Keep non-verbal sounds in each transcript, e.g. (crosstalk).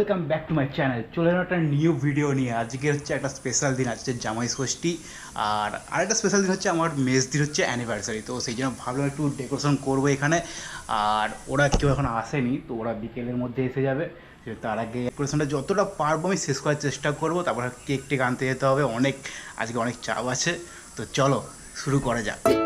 Welcome back to my channel চলে এলাম একটা নিউ ভিডিও নিয়ে। আজকে হচ্ছে একটা স্পেশাল দিন, আজকে জামাই ষষ্ঠী। আর আরেকটা স্পেশাল দিন হচ্ছে আমার মেজদির হচ্ছে অ্যানিভার্সারি তো সেই জন্য ভাবলাম একটু ডেকোরেশন করব এখানে। আর ওরা কেউ এখন আসেনি, তো ওরা বিকেলের মধ্যে এসে যাবে। তার আগে ডেকোরেশনটা যতটা পারব আমি শেষ করার চেষ্টা করব। তারপর কেক টেক আনতে যেতে হবে। অনেক, আজকে অনেক চাপ আছে। তো চলো, শুরু করা যাক।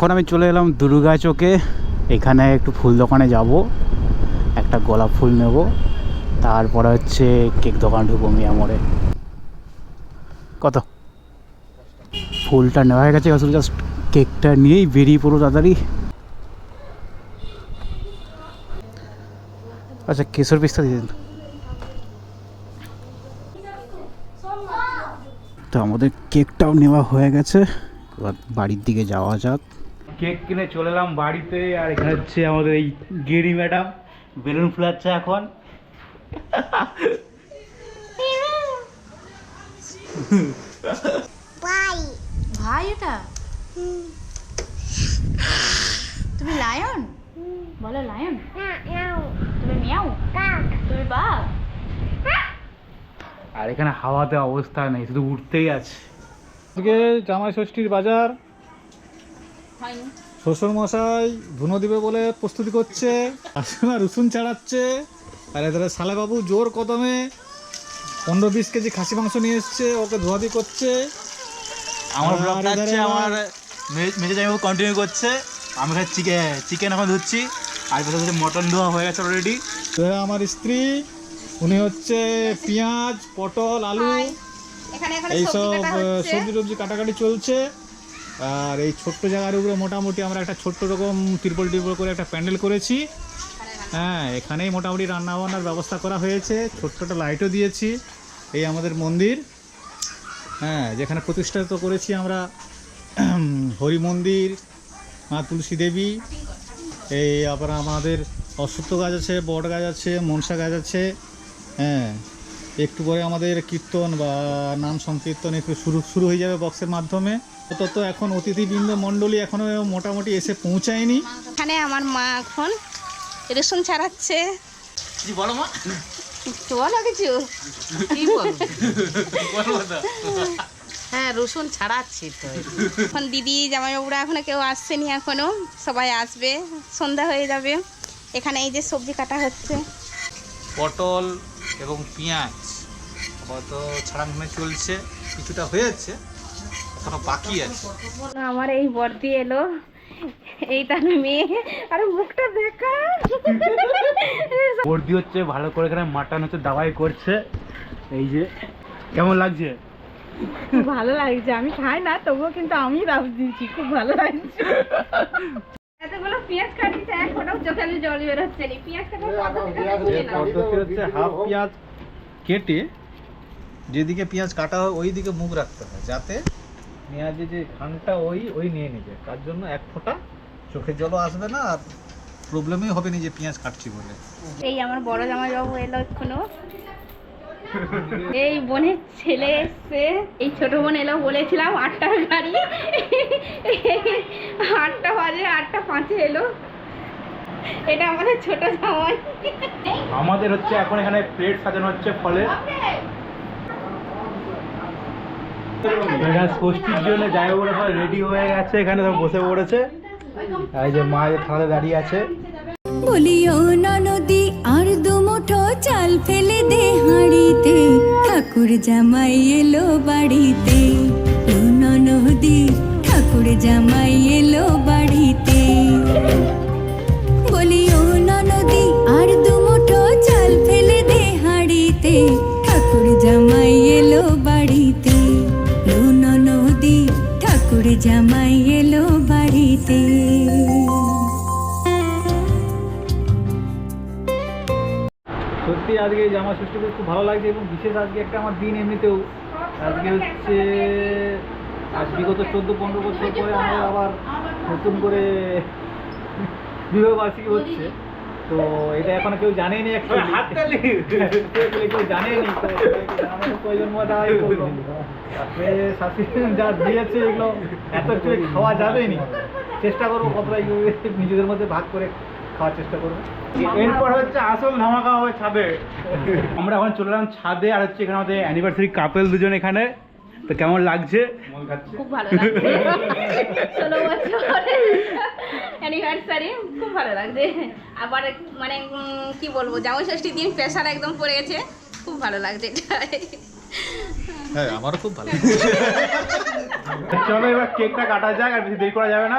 এখন আমি চলে এলাম দুর্গা চোখে এখানে একটু ফুল দোকানে যাব। একটা গোলাপ ফুল নেব। তারপরে হচ্ছে কেক দোকান ঢুকবো মিয়া মোড়ে কত? ফুলটা নেওয়া হয়ে গেছে আসলে জাস্ট কেকটা নিয়েই বেরিয়ে পড়ো তাড়াতাড়ি। আচ্ছা কেশর পিস্তা দিয়ে দিন। তো আমাদের কেকটাও নেওয়া হয়ে গেছে। এবার বাড়ির দিকে যাওয়া যাক। কেক কিনে চলে এলাম বাড়িতে আর এখানে হচ্ছে আমাদের এই গেরি ম্যাডাম। বেলুন ফুলাচ্ছে এখন। ভাই। ভাই এটা? তুমি লায়ন? বলো লায়ন। তুমি মিয়াও? তুমি বাঘ? আর এখানে হাওয়াতে অবস্থা নেই শুধু উঠতেই আছে। আজকে জামাই ষষ্ঠীর বাজার। শ্বশুর মশাই ধুনো দিবে বলে প্রস্তুতি করছে শাশুড়া রসুন ছাড়াচ্ছে আর এদের শালাবাবু জোর কদমে পনেরো বিশ কেজি খাসি মাংস নিয়ে এসছে ওকে ধোয়াধি করছে। আমার আর ব্লগটা হচ্ছে আমার মেজে জামাইবাবু কন্টিনিউ করছে। আমি চিকেন চিকেন এখন ধুচ্ছি। আর হচ্ছে মটন ধোয়া হয়ে গেছে অলরেডি তো আমার স্ত্রী উনি হচ্ছে পেঁয়াজ পটল আলু এখানে এখানে এইসব সবজি কাটা আহ, হচ্ছে। সবজি টবজি কাটাকাটি চলছে। আর এই ছোট্ট জায়গার উপরে মোটামুটি আমরা একটা ছোট্ট রকম তিরপল টিরপল করে একটা প্যান্ডেল করেছি। হ্যাঁ এখানেই মোটামুটি রান্নাবান্নার ব্যবস্থা করা হয়েছে। ছোট্ট একটা লাইটও দিয়েছি, এই আমাদের মন্দির। হ্যাঁ যেখানে প্রতিষ্ঠিত করেছি আমরা হরি মন্দির, মা তুলসী দেবী, এই আবার আমাদের অশ্বত্থ গাছ আছে, বট গাছ আছে, মনসা গাছ আছে। হ্যাঁ একটু পরে আমাদের কীর্তন বা নাম সংকীর্তন একটু শুরু শুরু হয়ে যাবে বক্সের মাধ্যমে। তত এখন অতিথিবৃন্দ মণ্ডলী এখনও মোটামুটি এসে পৌঁছায়নি। এখানে আমার মা এখন রেশন ছাড়াচ্ছে। বলো মা? বলো কিছু? কি হ্যাঁ রসুন ছাড়াচ্ছি তো। এখন দিদি জামাইবাবুরা এখনও কেউ আসছেনি এখনও। সবাই আসবে সন্ধ্যা হয়ে যাবে। এখানে এই যে সবজি কাটা হচ্ছে। পটল এবং পেঁয়াজ। আপাতত ছাড়ানো চলছে কিছুটা হয়েছে এখনও বাকি আছে। আমার এই বর্দি এলো এই তার মেয়ে আর মুখটা দেখা। বর্দি হচ্ছে ভালো করে এখানে মাটন হচ্ছে দাওয়াই করছে। এই যে কেমন লাগছে? ভালো লাগছে আমি খাই না তবুও কিন্তু আমি রাব দিচ্ছি খুব ভালো লাগছে। (laughs) পেঁয়াজ চোখে জল নি। হচ্ছে হাফ পেঁয়াজ কেটে যেদিকে পেঁয়াজ কাটা হয় ওই দিকে মুখ রাখতে হয় যাতে পেঁয়াজের যে ঘানটা ওই ওই নিয়ে নেবে। তার জন্য এক ফোঁটা চোখের জলও আসবে না আর প্রবলেমই হবে না যে পেঁয়াজ কাটছি বলে। এই আমার বড় জামাইবাবু এলো এখনও এই বোনের ছেলে এসছে। এই ছোট বোন এলো বলেছিলাম আটটার গাড়ি। আটটা বাজে আটটা পাঁচে এলো। এটা আমাদের ছোট জামাই। আমাদের হচ্ছে এখন এখানে প্লেট সাজানো হচ্ছে ফলে। এখানে ষষ্ঠীর জন্য যাই বলে রেডি হয়ে গেছে এখানে সব বসে পড়েছে। আর এই যে মায়ের থালে দাঁড়িয়ে আছে। বলিও ননদি আর দুমুঠো চাল ফেলে দে হাঁড়িতে। ঠাকুর জামাই এলো বাড়িতে। ননদি ঠাকুর জামাই এলো বাড়িতে। সত্যি আজকে এই জামা ষষ্ঠীতে খুব ভালো লাগছে এবং বিশেষ আজকে একটা আমার দিন এমনিতেও। আজকে হচ্ছে আজ বিগত চোদ্দ পনেরো বছর পরে আমরা আবার নতুন করে বিবাহ বার্ষিকী হচ্ছে। তো এটা এখনও কেউ জানেনি। কেউ জানেনি প্রয়োজন যা দিয়েছে এগুলো এত খাওয়া যাবেই নি। চেষ্টা করব কতটা নিজেদের মধ্যে ভাগ করে খাওয়ার চেষ্টা করব। এরপর হচ্ছে আসল ধামাকা হবে ছাদে। (laughs) আমরা এখন চলে এলাম ছাদে আর হচ্ছে এখানে আমাদের অ্যানিভার্সারি কাপেল দুজন এখানে। তো কেমন লাগছে? খুব ভালো লাগছে। ষোলো বছর অ্যানিভার্সারি খুব ভালো লাগছে। আবার মানে কি বলব জামাই ষষ্ঠীর দিন প্রেশার একদম পড়ে গেছে। খুব ভালো লাগছে হ্যাঁ আমারও খুব ভালো (laughs) চলো এবার কেকটা কাটা যাক আর বেশি দেরি করা যাবে না।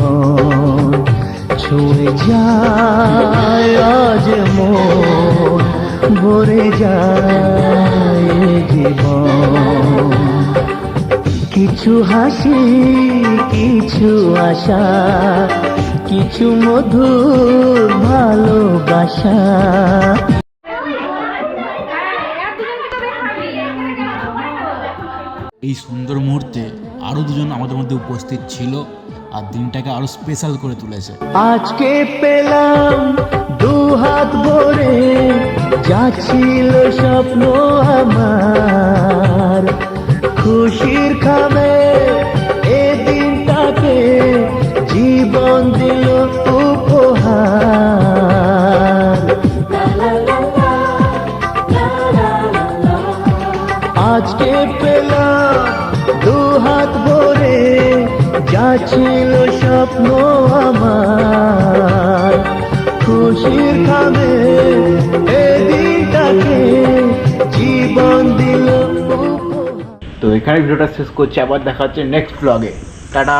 যায়, আজ মন ভরে যায় জীবন। কিছু হাসি, কিছু আশা, কিছু মধুর ভালোবাসা। এই সুন্দর মুহূর্তে আরও দুজন আমাদের মধ্যে উপস্থিত ছিল। আর দিনটাকে আরও স্পেশাল করে তুলেছে। আজকে পেলাম দু হাত ভরে, যা ছিল স্বপ্ন আমার। খুশির খাবে ছিল স্বপ্ন আমার। খুশির খাবে এদিনটাকে জীবন দিল তো এখানে ভিডিওটা শেষ করছি, আবার দেখা হচ্ছে নেক্সট ব্লগে টাটা।